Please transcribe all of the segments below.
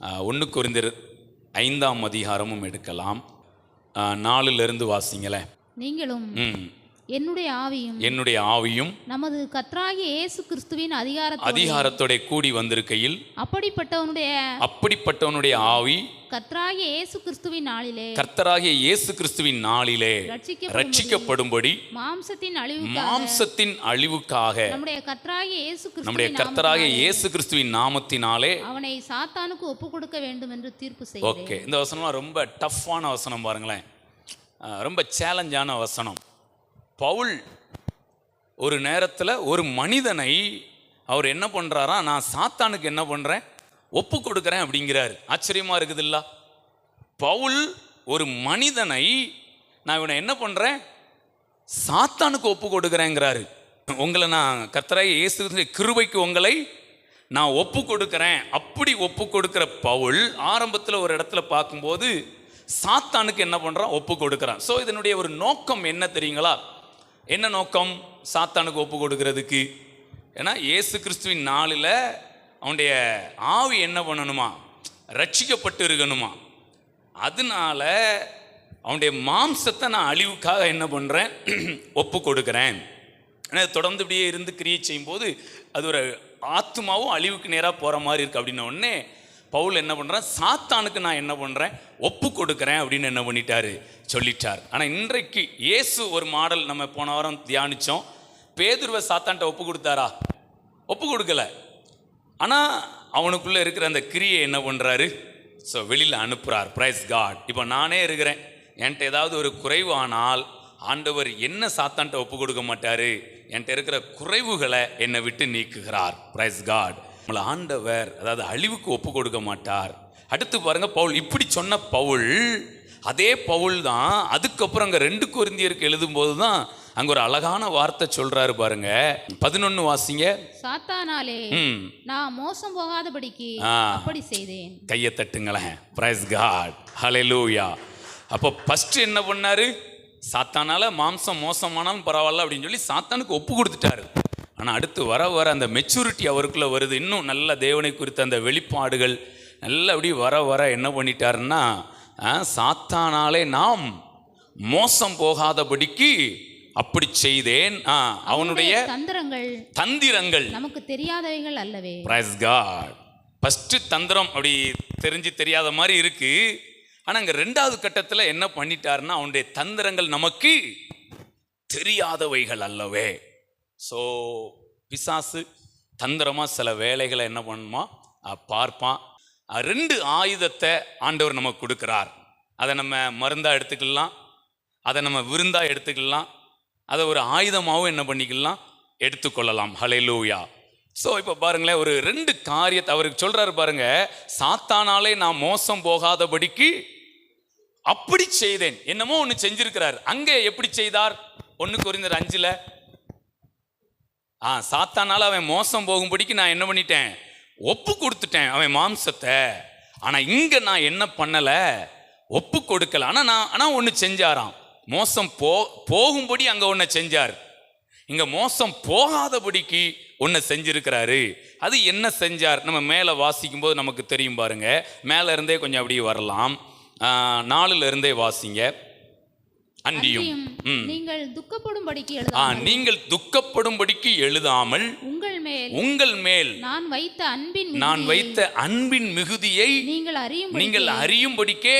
ஒன்று குறைந்தர் ஐந்தாம் அதிகாரமும் எடுக்கலாம். நாலுலேருந்து வாசிங்களேன். நீங்களும் ம். என்னுடைய ஆவியும் என்னுடைய ஆவியும் நமது கத்ராகிய இயேசு கிறிஸ்துவின் அதிகாரத்தோடு அதிகாரத்தோட கூடி வந்திருக்கையில் அப்படிப்பட்டவனுடைய அப்படிப்பட்டவனுடைய ஆவி கத்ராகிய இயேசு கிறிஸ்துவின் நாளிலே கர்த்தராகிய இயேசு கிறிஸ்துவின் நாளிலே ரட்சிக்க ரட்சிக்கப்படும்படி மாம்சத்தின் அழிவு மாம்சத்தின் அழிவுக்காக நம்முடைய கத்ராகிய இயேசு நம்முடைய கிறிஸ்துவின் கர்த்தராகிய இயேசு கிறிஸ்துவின் நாமத்தினாலே அவனை சாத்தானுக்கு ஒப்பு கொடுக்க வேண்டும் என்று தீர்ப்பு செய்கிறேன். ஓகே. இந்த வசனம்லாம் ரொம்ப டஃப்பான வசனம் பாருங்களேன். ரொம்ப சேலஞ்சான வசனம். பவுல் ஒரு நேரத்தில் ஒரு மனிதனை அவர் என்ன பண்ணுறாரா நான் சாத்தானுக்கு என்ன பண்ணுறேன் ஒப்பு கொடுக்குறேன் அப்படிங்கிறாரு. ஆச்சரியமாக இருக்குது இல்லா? பவுல் ஒரு மனிதனை நான் இவனை என்ன பண்ணுறேன் சாத்தானுக்கு ஒப்பு கொடுக்குறேங்கிறாரு. உங்களை நான் கத்தராய் இயேசு கிருபைக்கு உங்களை நான் ஒப்பு கொடுக்குறேன். அப்படி ஒப்பு கொடுக்குற பவுல் ஆரம்பத்தில் ஒரு இடத்துல பார்க்கும்போது சாத்தானுக்கு என்ன பண்ணுறான் ஒப்பு கொடுக்குறான். ஸோ இதனுடைய ஒரு நோக்கம் என்ன தெரியுங்களா? என்ன நோக்கம்? சாத்தானுக்கு ஒப்பு கொடுக்கறதுக்கு. ஏன்னா இயேசு கிறிஸ்துவின் நாளில் அவனுடைய ஆவி என்ன பண்ணணுமா? ரட்சிக்கப்பட்டு இருக்கணுமா? அதனால அவனுடைய மாம்சத்தை நான் அழிவுக்காக என்ன பண்ணுறேன் ஒப்பு கொடுக்குறேன். ஏன்னா தொடர்ந்து இப்படியே இருந்து கிரியை செய்யும்போது அது ஒரு ஆத்மாவும் அழிவுக்கு நேராக போகிற மாதிரி இருக்குது அப்படின்ன உடனே பவுல் என்ன பண்ணுறான் சாத்தானுக்கு நான் என்ன பண்ணுறேன் ஒப்பு கொடுக்குறேன் அப்படின்னு என்ன பண்ணிட்டாரு? சொல்லிட்டார். ஆனால் இன்றைக்கு இயேசு ஒரு மாடல் நம்ம போன வாரம் தியானித்தோம் பேதுருவை சாத்தான்ட்ட ஒப்பு கொடுத்தாரா? ஒப்பு கொடுக்கல. ஆனால் அவனுக்குள்ளே இருக்கிற அந்த கிரியை என்ன பண்ணுறாரு ஸோ வெளியில் அனுப்புகிறார் பிரைஸ் காட் இப்போ நானே இருக்கிறேன். என்கிட்ட ஏதாவது ஒரு குறைவு ஆனால் ஆண்டவர் என்ன சாத்தான்ட்ட ஒப்பு கொடுக்க மாட்டார்? என்கிட்ட இருக்கிற குறைவுகளை என்னை விட்டு நீக்குகிறார். பிரைஸ் காட் நம்மளை ஆண்டவர் அதாவது அழிவுக்கு ஒப்பு கொடுக்க மாட்டார். அடுத்து பாருங்க பவுல் இப்படி சொன்ன பவுல் அதே பவுல் தான் அதுக்கப்புறம் அங்கே ரெண்டு கொரிந்தியருக்கு எழுதும்போது தான் அங்கே ஒரு அழகான வார்த்தை சொல்கிறாரு பாருங்க. பதினொன்று வாசிங்க. சாத்தானாலே நான் மோசம் போகாதபடிக்கு. அப்படி செய்தேன். கையை தட்டுங்களேன். பிரைஸ் காட் ஹalleluya அப்போ ஃபஸ்ட்டு என்ன பண்ணாரு? சாத்தானால மாம்சம் மோசமானாலும் பரவாயில்ல அப்படின்னு சொல்லி சாத்தானுக்கு ஒப்பு கொடுத்துட்டாரு. ஆனால் அடுத்து வர வர அந்த மெச்சூரிட்டி அவருக்குள்ளே வருது. இன்னும் நல்ல தேவனை குறித்த அந்த வெளிப்பாடுகள் நல்ல அப்படி வர வர என்ன பண்ணிட்டாருன்னா சாத்தானாலே நாம் மோசம் போகாதபடிக்கு அப்படி செய்தேன். அவனுடைய தந்திரங்கள் தந்திரங்கள். நமக்கு தெரியாதவைகள் அல்லவே. பிரைஸ் காட் ஃபஸ்ட்டு தந்திரம் அப்படி தெரிஞ்சு தெரியாத மாதிரி இருக்கு. ஆனால் அங்கே ரெண்டாவது கட்டத்தில் என்ன பண்ணிட்டாருன்னா அவனுடைய தந்திரங்கள் நமக்கு தெரியாதவைகள் அல்லவே. ஸோ பிசாசு தந்திரமாக சில வேலைகளை என்ன பண்ணுமா? பார்ப்பான். ரெண்டு ஆயுதத்தை ஆண்டவர் நமக்கு கொடுக்குறார். அதை நம்ம மருந்தாக எடுத்துக்கலாம். அதை நம்ம விருந்தாக எடுத்துக்கலாம். அதை ஒரு ஆயுதமாகவும் என்ன பண்ணிக்கலாம்? எடுத்துக்கொள்ளலாம். ஹalleluya ஸோ இப்போ பாருங்களேன் ஒரு ரெண்டு காரியத்தை அவருக்கு சொல்கிறாரு பாருங்க. சாத்தானாலே நான் மோசம் போகாதபடிக்கு அப்படி செய்தேன். என்னமோ ஒன்று செஞ்சிருக்கிறார். அங்கே எப்படி செய்தார்? ஒன்று குறிந்தர் அஞ்சில் ஆ சாத்தானால அவன் மோசம் போகும்படிக்கு நான் என்ன பண்ணிட்டேன்? ஒப்பு கொடுத்துட்டேன் அவன் மாம்சத்தை. ஆனால் இங்கே நான் என்ன பண்ணலை? ஒப்பு கொடுக்கல. ஆனால் நான் ஆனால் ஒன்று செஞ்சாராம். மோசம் போ போகும்படி அங்கே ஒன்று செஞ்சார். இங்கே மோசம் போகாதபடிக்கு ஒன்று செஞ்சிருக்கிறாரு. அது என்ன செஞ்சார்? நம்ம மேலே வாசிக்கும்போது நமக்கு தெரியும் பாருங்க. மேலே இருந்தே கொஞ்சம் அப்படியே வரலாம். நாலுலேருந்தே நாலுல இருந்தே வாசிங்க. அன்றியும் நீங்கள் துக்கப்படும்படிக்கு ஆ எழுதாமல் நீங்கள் துக்கப்படும்படிக்கு எழுதாமல் உங்கள் மேல் உங்கள் மேல் நான் வைத்த அன்பின் நான் வைத்த அன்பின் மிகுதியை நீங்கள் அறியும் நீங்கள் அறியும்படிக்கே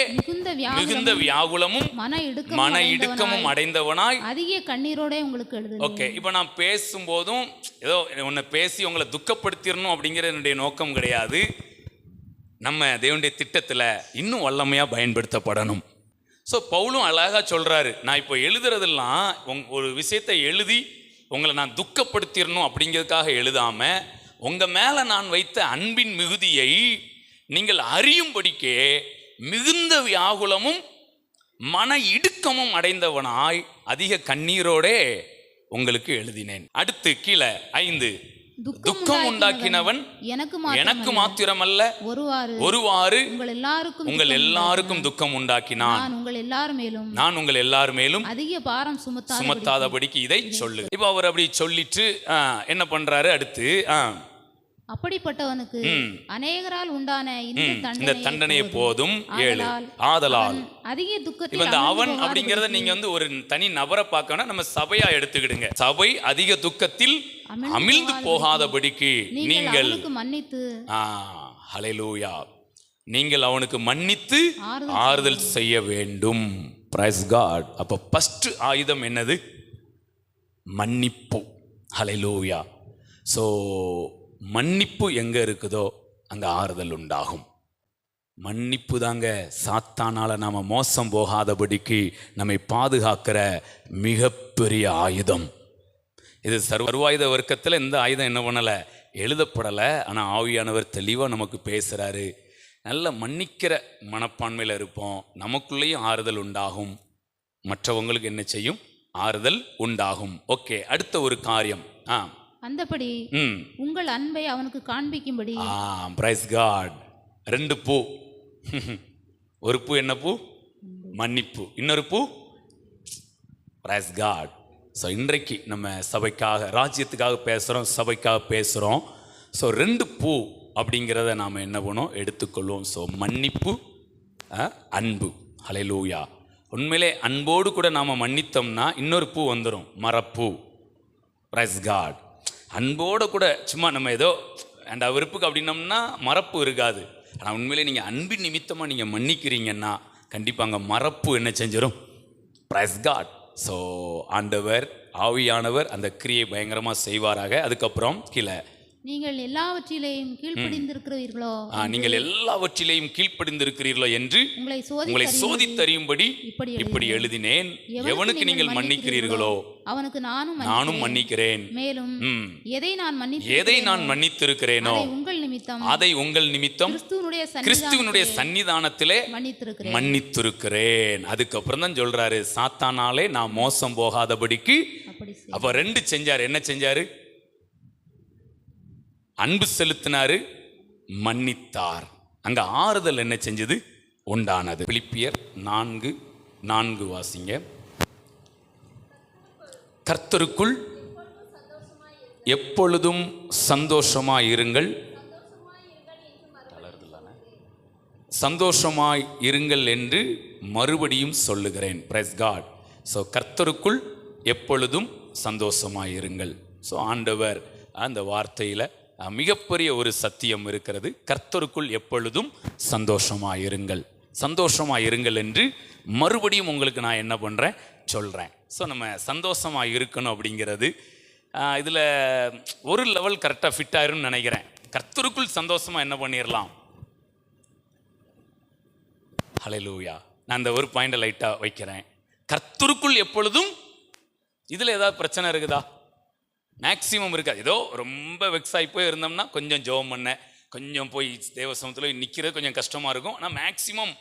மிகுந்த வியாகுலமும் மன இடுக்கமும் மன இடுக்கமும் அடைந்தவனாய் அதிக கண்ணீரோட உங்களுக்கு எழுதுகிறேன் ஓகே இப்போ நான் பேசும்போதும் ஏதோ உன்னை பேசி உங்களை துக்கப்படுத்திடணும் அப்படிங்கிற என்னுடைய நோக்கம் கிடையாது. நம்ம தேவனுடைய திட்டத்தில் இன்னும் வல்லமையாக பயன்படுத்தப்படணும். ஸோ பவுலும் அழகாக சொல்கிறாரு நான் இப்போ எழுதுறதெல்லாம் உங் ஒரு விஷயத்தை எழுதி உங்களை நான் துக்கப்படுத்திடணும் அப்படிங்கிறதுக்காக எழுதாமல் உங்கள் மேலே நான் வைத்த அன்பின் மிகுதியை நீங்கள் அறியும்படிக்கே மிகுந்த வியாகுலமும் மன இடுக்கமும் அடைந்தவனாய் அதிக கண்ணீரோடே உங்களுக்கு எழுதினேன். அடுத்து கீழே ஐந்து. துக்கம் உண்டாக்கினவன் எனக்கு எனக்கு மாத்திரமல்ல, ஒருவாறு உங்கள் எல்லாருக்கும் உங்கள் துக்கம் எல்லாருக்கும் துக்கம் உண்டாக்கினான். நான் உங்கள் எல்லார் மேலும் நான் உங்கள் எல்லார் மேலும் அதிக பாரம் சுமத்தாத சுமத்தாதபடிக்கு இதை சொல்லு இப்போ அவர் அப்படி சொல்லிட்டு என்ன பண்றாரு அடுத்து ஆ, அப்படிப்பட்டவனுக்கு. அநேகரால் உண்டான இந்த தண்டனை தண்டனையை போதும். ஏழு. ஆதலால். அதிக துக்கத்தில் இந்த அவன் அப்படிங்கறத நீங்க வந்து ஒரு தனி நபரை பார்க்கணும் நம்ம சபையா எடுத்துக்கிடுங்க. சபை அதிக துக்கத்தில் அமிழ்ந்து போகாதபடிக்கு நீங்கள் மன்னித்து ஹalleluya. நீங்கள் அவனுக்கு மன்னித்து ஆறுதல் செய்ய வேண்டும். பிரைஸ் காட் அப்ப ஃபர்ஸ்ட் ஆயுதம் என்னது? மன்னிப்பு. ஹalleluya. ஸோ மன்னிப்பு எங்கே இருக்குதோ அங்கே ஆறுதல் உண்டாகும். மன்னிப்பு தாங்க சாத்தானால நாம் மோசம் போகாதபடிக்கு நம்மை பாதுகாக்கிற மிகப்பெரிய ஆயுதம். இது சர்வாயுத வர்க்கத்தில் இந்த ஆயுதம் என்ன பண்ணலை? எழுதப்படலை. ஆனால் ஆவியானவர் தெளிவாக நமக்கு பேசுகிறாரு நல்ல மன்னிக்கிற மனப்பான்மையில் இருப்போம். நமக்குள்ளேயும் ஆறுதல் உண்டாகும். மற்றவங்களுக்கு என்ன செய்யும்? ஆறுதல் உண்டாகும். ஓகே அடுத்த ஒரு காரியம். ஆ அந்தபடி ம். உங்கள் அன்பை அவனுக்கு காண்பிக்கும்படி. ஆ பிரைஸ் காட் ரெண்டு பூ. ஒரு பூ என்ன பூ? மன்னிப்பு. இன்னொரு பூ? பிரைஸ் காட் ஸோ இன்றைக்கு நம்ம சபைக்காக ராஜ்யத்துக்காக பேசுகிறோம் சபைக்காக பேசுகிறோம் ஸோ ரெண்டு பூ அப்படிங்கிறத நாம் என்ன பண்ணோம் எடுத்துக்கொள்வோம். ஸோ மன்னிப்பு அன்பு. ஹalleluya உண்மையிலே அன்போடு கூட நாம் மன்னித்தோம்னா இன்னொரு பூ வந்துடும் மரப்பூ. பிரைஸ் காட் அன்போடு கூட சும்மா நம்ம ஏதோ அந்த விருப்புக்கு அப்படின்னோம்னா மறப்பு இருக்காது. ஆனால் உண்மையிலே நீங்கள் அன்பின் நிமித்தமாக நீங்கள் மன்னிக்கிறீங்கன்னா கண்டிப்பாக அங்கே மறப்பு என்ன செஞ்சிடும் பிரைஸ் காட் ஸோ ஆண்டவர் ஆவியானவர் அந்த கிரியை பயங்கரமாக செய்வாராக. அதுக்கப்புறம் கீழே நீங்கள் எல்லாவற்றிலேயும் கீழ்ப்படிந்திருக்கிறீர்களோ நீங்கள் எல்லாவற்றிலேயும் கீழ்ப்படிந்திருக்கிறீர்களோ என்று உங்களை சோதி உங்களை சோதித்தறியும்படி இப்படி எழுதினேன். எவனுக்கு நீங்கள் மன்னிக்கிறீர்களோ? அவனுக்கு நானும் மன்னி- நானும் மன்னிக்கிறேன். மேலும் எதை நான் மன்னித்து எதை நான் மன்னித்திருக்கிறேனோ? அதை உங்கள் நிமித்தம் அதை உங்கள் நிமித்தம் கிறிஸ்துவனுடைய சன்னிதானத்திலே மன்னித்திருக்கிறேன். அதுக்கப்புறம் தான் சொல்றாரு சாத்தானாலே நான் மோசம் போகாதபடிக்கு. அப்ப ரெண்டு செஞ்சாரு. என்ன செஞ்சாரு? அன்பு செலுத்தினாரு மன்னித்தார். அங்க ஆறுதல் என்ன செஞ்சது? உண்டானது. பிலிப்பியர் நான்கு நான்கு வாசிங்க. கர்த்தருக்குள் எப்பொழுதும் சந்தோஷமாய் இருங்கள். சந்தோஷமாய் இருங்கள் என்று மறுபடியும் சொல்லுகிறேன். பிரஸ் காட் ஸோ கர்த்தருக்குள் எப்பொழுதும் சந்தோஷமாய் இருங்கள். ஸோ ஆண்டவர் அந்த வார்த்தையில் மிகப்பெரிய ஒரு சத்தியம் இருக்கிறது. கர்த்தருக்குள் எப்பொழுதும் சந்தோஷமாயிருங்கள். இருங்கள் இருங்கள் என்று மறுபடியும் உங்களுக்கு நான் என்ன பண்ணுறேன் சொல்கிறேன் ஸோ நம்ம சந்தோஷமாக இருக்கணும் அப்படிங்கிறது இதில் ஒரு லெவல் கரெக்டாக ஃபிட் ஆயிரும்னு நினைக்கிறேன். கர்த்தருக்குள் சந்தோஷமாக என்ன பண்ணிடலாம் ஹalleluya நான் இந்த ஒரு பாயிண்டை லைட்டாக வைக்கிறேன். கர்த்தருக்குள் எப்பொழுதும் இதில் ஏதாவது பிரச்சனை இருக்குதா? மேக்ஸிமம் இருக்காது ஏதோ ரொம்ப வெக்ஸ் ஆகி போய் இருந்தோம்னா கொஞ்சம் ஜெபம் பண்ண. கொஞ்சம் போய் தேவசமத்தில் நிற்கிறது கொஞ்சம் கஷ்டமாக இருக்கும். ஆனால் மேக்ஸிமம்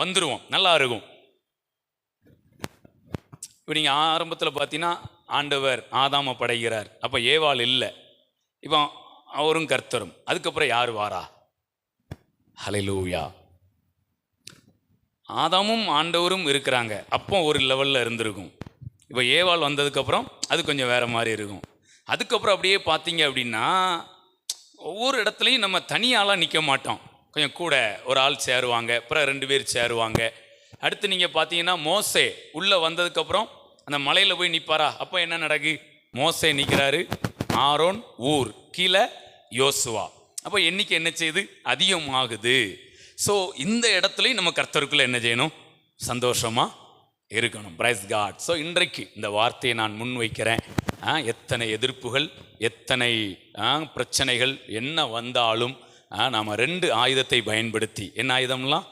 வந்துடுவோம் நல்லா இருக்கும். இப்போ நீங்கள் ஆரம்பத்தில் பார்த்தீங்கன்னா ஆண்டவர் ஆதாம படைகிறார். அப்போ ஏவாள் இல்லை. இப்போ அவரும் கர்த்தரும். அதுக்கப்புறம் யார் வாரா? ஹalleluya ஆதாமும் ஆண்டவரும் இருக்கிறாங்க. அப்போ ஒரு லெவலில் இருந்திருக்கும். இப்போ ஏவாள் வந்ததுக்கப்புறம் அது கொஞ்சம் வேறு மாதிரி இருக்கும். அதுக்கப்புறம் அப்படியே பார்த்தீங்க அப்படின்னா ஒவ்வொரு இடத்துலையும் நம்ம தனியாளாக நிற்க மாட்டோம். கொஞ்சம் கூட ஒரு ஆள் சேருவாங்க அப்புறம் ரெண்டு பேர் சேருவாங்க. அடுத்து நீங்கள் பார்த்தீங்கன்னா மோசே உள்ளே வந்ததுக்கப்புறம் அந்த மலையில் போய் நிற்பாரா அப்போ என்ன நடக்கு? மோசே நிற்கிறாரு ஆரோன் ஊர் கீழே யோசுவா. அப்போ எண்ணிக்கை என்ன செய்யுது? அதிகமாகுது. ஸோ இந்த இடத்துலையும் நம்ம கர்த்தருக்குள்ளே என்ன செய்யணும்? சந்தோஷமாக இருக்கணும். பிரைஸ் காட் ஸோ இன்றைக்கு இந்த வார்த்தையை நான் முன்வைக்கிறேன். வைக்கிறேன் எத்தனை எதிர்ப்புகள் எத்தனை ஆ, பிரச்சனைகள் என்ன வந்தாலும் நாம் ரெண்டு ஆயுதத்தை பயன்படுத்தி என்ன ஆயுதம்லாம்?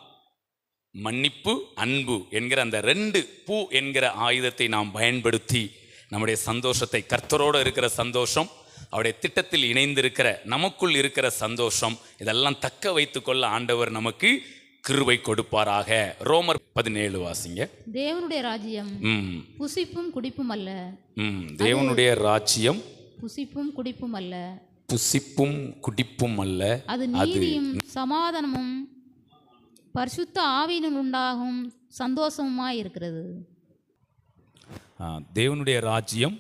மன்னிப்பு அன்பு என்கிற அந்த ரெண்டு பூ என்கிற ஆயுதத்தை நாம் பயன்படுத்தி நம்முடைய சந்தோஷத்தை கர்த்தரோடு இருக்கிற சந்தோஷம் அவருடைய திட்டத்தில் இணைந்திருக்கிற நமக்குள் இருக்கிற சந்தோஷம் இதெல்லாம் தக்க வைத்துக்கொள்ள ஆண்டவர் நமக்கு கிருபை கொடுப்பாராக. ரோமர் பதினேழு வாசிங்க. தேவனுடைய ராஜ்யம் புசிப்பும் குடிப்பும் அல்ல. தேவனுடைய ராஜ்யம் புசிப்பும் குடிப்பும் அல்ல. புசிப்பும் குடிப்பும் அல்ல. அது நீதியும் சமாதானமும் பரிசுத்த ஆவியினுள் உண்டாகும் சந்தோஷமுமாய் இருக்கிறது. தேவனுடைய ராஜ்யம்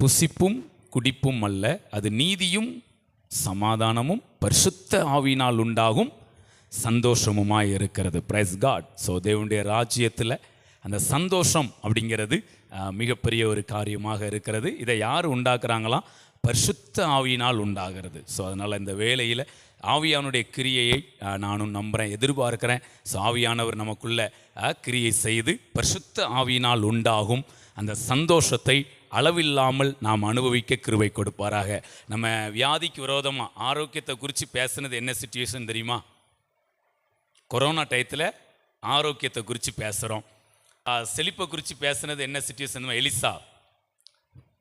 புசிப்பும் குடிப்பும் அல்ல. அது நீதியும் சமாதானமும் பரிசுத்த ஆவியினால் உண்டாகும் சந்தோஷமுமாய் இருக்கிறது பிரைஸ் காட் ஸோ தேவனுடைய ராஜ்யத்தில் அந்த சந்தோஷம் அப்படிங்கிறது மிகப்பெரிய ஒரு காரியமாக இருக்கிறது இதை யார் உண்டாக்குறாங்களாம் பரிசுத்த ஆவியினால் உண்டாகிறது. ஸோ அதனால் இந்த வேலையில் ஆவியானுடைய கிரியையை நானும் நம்புகிறேன் எதிர்பார்க்கிறேன். ஸோ ஆவியானவர் நமக்குள்ள கிரியை செய்து பரிசுத்த ஆவியினால் உண்டாகும் அந்த சந்தோஷத்தை அளவில்லாமல் நாம் அனுபவிக்க கிருவை கொடுப்பாராக. நம்ம வியாதிக்கு விரோதமாக ஆரோக்கியத்தை குறித்து பேசுனது என்ன சுச்சுவேஷன் தெரியுமா? கொரோனா டயத்தில் ஆரோக்கியத்தை குறித்து பேசுகிறோம் செழிப்பை குறித்து பேசுனது என்ன சுச்சுவேஷன் எலிசா.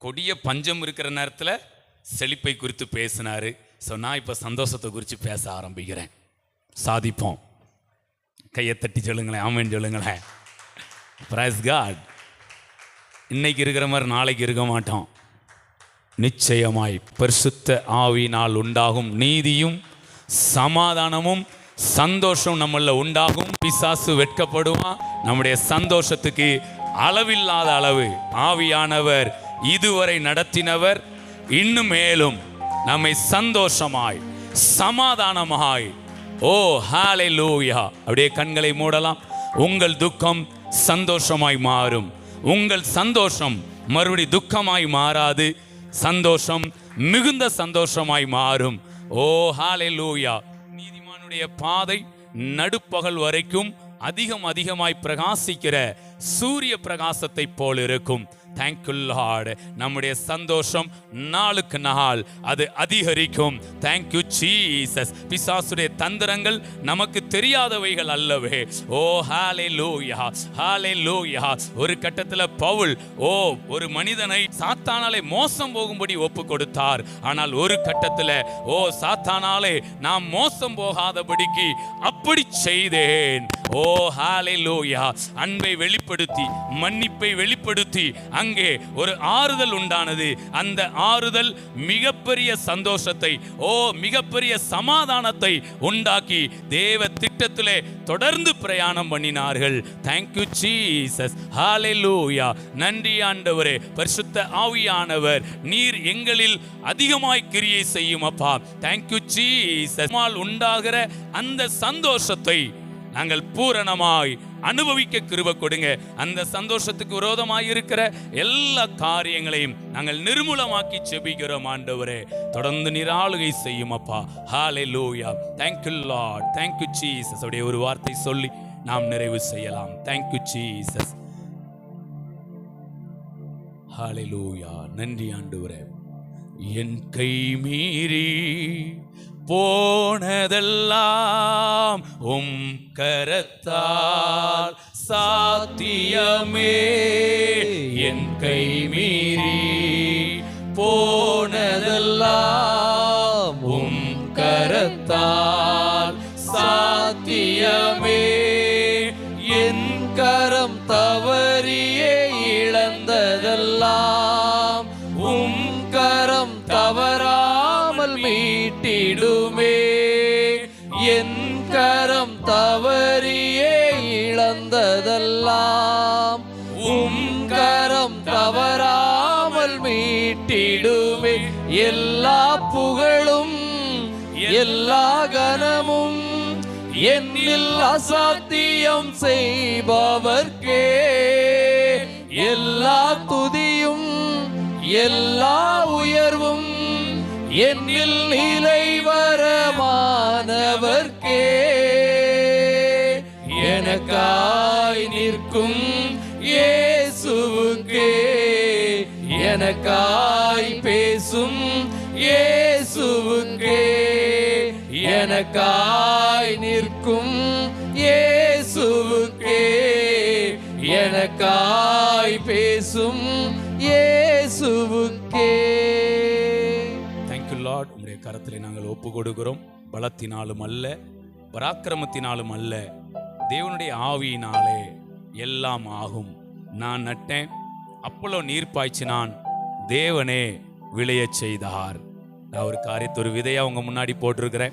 கொடிய பஞ்சம் இருக்கிற நேரத்தில் செழிப்பை குறித்து பேசினார். ஸோ நான் இப்போ சந்தோஷத்தை குறித்து பேச ஆரம்பிக்கிறேன். சாதிப்போம். கையை தட்டி சொல்லுங்களேன். ஆமேன்னு சொல்லுங்களேன். பிரைஸ் காட் இன்னைக்கு இருக்கிற மாதிரி நாளைக்கு இருக்க மாட்டோம். நிச்சயமாய் பரிசுத்த ஆவினால் உண்டாகும் நீதியும் சமாதானமும் சந்தோஷம் நம்மள உண்டாகும். பிசாசு வெட்கப்படுவான் நம்முடைய சந்தோஷத்துக்கு அளவில்லாத அளவு. ஆவியானவர் இதுவரை நடத்தினவர். இன்னும் மேலும் நம்மை சந்தோஷமாய் சமாதானமாய். ஓ ஹாலே லூயா அப்படியே கண்களை மூடலாம். உங்கள் துக்கம் சந்தோஷமாய் மாறும். உங்கள் சந்தோஷம் மறுபடி துக்கமாய் மாறாது. சந்தோஷம் மிகுந்த சந்தோஷமாய் மாறும். ஓ ஹாலே லூயா நீதிமானுடைய பாதை நடுப்பகல் வரைக்கும் அதிகம் அதிகமாய் பிரகாசிக்கிற சூரிய பிரகாசத்தை போல் இருக்கும். தேங்க்யூ லார்டு நம்முடைய சந்தோஷம் நாளுக்கு நாள் அது அதிகரிக்கும். தேங்க்யூ ஜீசஸ் பிசாசுடைய தந்திரங்கள் நமக்கு தெரியாதவைகள் அல்லவே. ஓ ஹாலே லூயா ஹாலே லூயா ஒரு கட்டத்தில் பவுல் ஓ ஒரு மனிதனை சாத்தானாலே மோசம் போகும்படி ஒப்பு கொடுத்தார். ஆனால் ஒரு கட்டத்தில் ஓ சாத்தானாலே நாம் மோசம் போகாதபடிக்கு அப்படி செய்தேன். ஓ ஹாலே லூயா அன்பை வெளிப்படுத்தி மன்னிப்பை வெளிப்படுத்தி அங்கே ஒரு ஆறுதல் உண்டானது. அந்த ஆறுதல் மிகப்பெரிய சந்தோஷத்தை ஓ மிகப்பெரிய சமாதானத்தை உண்டாக்கி தேவ திட்டத்திலே தொடர்ந்து பிரயாணம் பண்ணினார்கள். தேங்க்யூ ஜீசஸ் லூயா நன்றி ஆண்டவரே. பரிசுத்த ஆவியானவர் நீர் எங்களில் அதிகமாய் கிரியை செய்யும் அப்பா. தேங்க்யூ ஜீசஸ் உண்டாகிற அந்த சந்தோஷத்தை நாங்கள் பூரணமாய் அனுபவிக்க கிருப கொடுங்க. அந்த சந்தோஷத்துக்கு விரோதமாக இருக்கிற எல்லா காரியங்களையும் நாங்கள் நிர்மூலமாக்கி செபிக்கிறோம் ஆண்டவரே. தொடர்ந்து நிராளுகை செய்யும் அப்பா. ஹாலே லூயா தேங்க்யூ லார்ட் தேங்க்யூ ஜீசஸ் அப்படியே ஒரு வார்த்தை சொல்லி நாம் நிறைவு செய்யலாம். தேங்க்யூ ஜீசஸ் ஹாலே லூயா நன்றி ஆண்டவரே. என் கை மீறி போனதெல்லாம் உம் கரத்தால் சாத்தியமே. என் கை மீறி போனதெல்லாம் உம் கரத்தால் சாத்தியமே. என் கரம் தவறியே இழந்ததெல்லாம் உம் கரம் தவறாமல் மீட்டிடுமே. என் கரம் தவறியே இழந்ததெல்லாம் உம் கரம் தவறாமல் மீட்டிடுமே எல்லா புகழும் எல்லா கனமும் என்னில் அசாத்தியம் செய்பவர்க்கே. எல்லா துதியும் எல்லா உயர்வும் என்னில் நிலைவரமானவர்க்கே நிற்கும் இயேசுவுக்கே. எனக்காய் பேசும் இயேசுவுக்கே. எனக்காய் நிற்கும் இயேசுவுக்கே. எனக்காய் பேசும் இயேசுவுக்கே. தேங்க்யூ லார்ட் உங்களுடைய கரத்தில் நாங்கள் ஒப்பு கொடுக்கிறோம் பலத்தினாலும் அல்ல பராக்கிரமத்தினாலும் அல்ல. தேவனுடைய ஆவியினாலே. எல்லாம் ஆகும். நான் நட்டேன். அப்பளோ நீர் பாய்ச்சினான். தேவனே விளையச் செய்தார். நான் ஒரு காரியத்தை ஒரு விதையா உங்க முன்னாடி போட்டிருக்கிறேன்.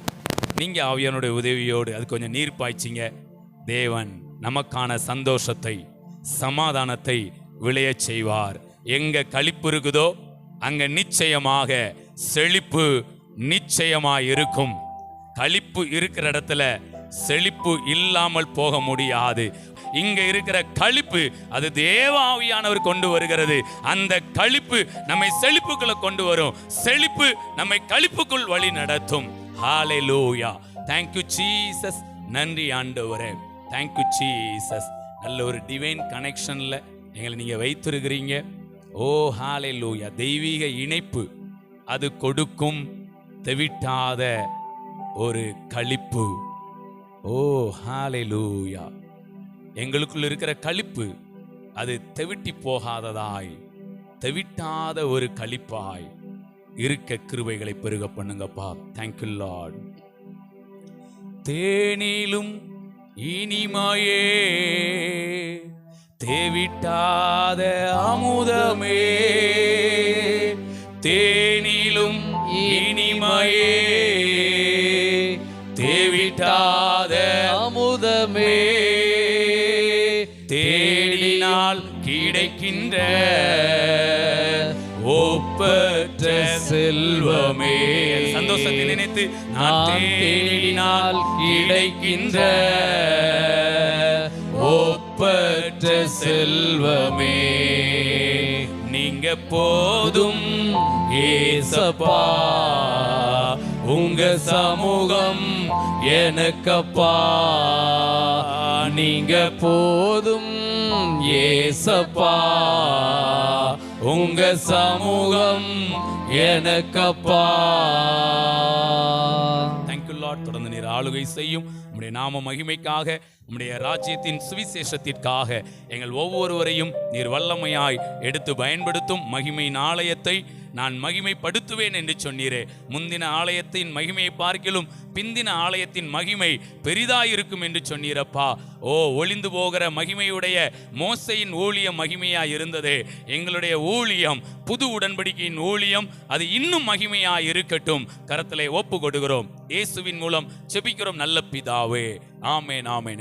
நீங்கள் ஆவியானுடைய உதவியோடு அது கொஞ்சம் நீர் பாய்ச்சிங்க. தேவன் நமக்கான சந்தோஷத்தை சமாதானத்தை விளையச் செய்வார். எங்க கழிப்பு இருக்குதோ அங்க நிச்சயமாக செழிப்பு நிச்சயமாக இருக்கும். களிப்பு இருக்கிற இடத்துல செழிப்பு இல்லாமல் போக முடியாது. இங்க இருக்கிற களிப்பு அது தேவ ஆவியானவர் கொண்டு வருகிறது. அந்த களிப்பு நம்மை செழிப்புக்குள்ள கொண்டு வரும். செழிப்பு நம்மை களிப்புக்குள் வழி நடத்தும். ஹாலே லூயா தேங்க்யூ சீசஸ் நன்றி ஆண்டவரே. தேங்க்யூ சீசஸ் நல்ல ஒரு டிவைன் கனெக்ஷனில் எங்களை நீங்கள் வைத்திருக்கிறீங்க. ஓ ஹாலே லூயா தெய்வீக இணைப்பு. அது கொடுக்கும் தெவிட்டாத ஒரு களிப்பு ஓ ஹalleluya எங்களுக்குள்ள இருக்கிற களிப்பு அது தெவிட்டி போகாததாய் தெவிட்டாத ஒரு களிப்பாய் இருக்க கிருவைகளை பெருக பண்ணுங்கப்பா. தேங்க்யூ லார்ட் தேனிலும் இனிமையே தேவிட்டாத அமுதமே தேனிலும் இனிமையே தேவிட்டா கிடைக்கின்ற ஒப்பற்ற செல்வமே. சந்தோஷத்தை நினைத்து நான் தேடினால் கிடைக்கின்ற ஒப்பற்ற செல்வமே. நீங்க போதும் ஏசப்பா உங்க சமூகம் எனக்கப்பா. நீங்க போதும் ஏசப்பா உங்க சமூகம் எனக்கப்பா. தேங்க்யூ லாட் தொடர்ந்து நீர் ஆளுகை செய்யும். உம்முடைய நாம மகிமைக்காக உம்முடைய ராஜ்யத்தின் சுவிசேஷத்திற்காக எங்கள் ஒவ்வொருவரையும் நீர் வல்லமையாய் எடுத்து பயன்படுத்தும் மகிமையின் ஆலயத்தை நான் மகிமைப்படுத்துவேன் என்று சொன்னீரே. முந்தின ஆலயத்தின் மகிமையை பார்க்கிலும் பிந்தின ஆலயத்தின் மகிமை பெரிதாயிருக்கும் என்று சொன்னீரப்பா. ஓ ஒளிந்து போகிற மகிமையுடைய மோசையின் ஊழியம் மகிமையா இருந்ததே எங்களுடைய ஊழியம் புது உடன்படிக்கையின் ஊழியம் அது இன்னும் மகிமையாய் இருக்கட்டும் கரத்திலே ஒப்பு கொடுக்கிறோம் இயேசுவின் மூலம் செபிக்கிறோம் நல்ல பிதாவே. ஆமேன் ஆமேன்.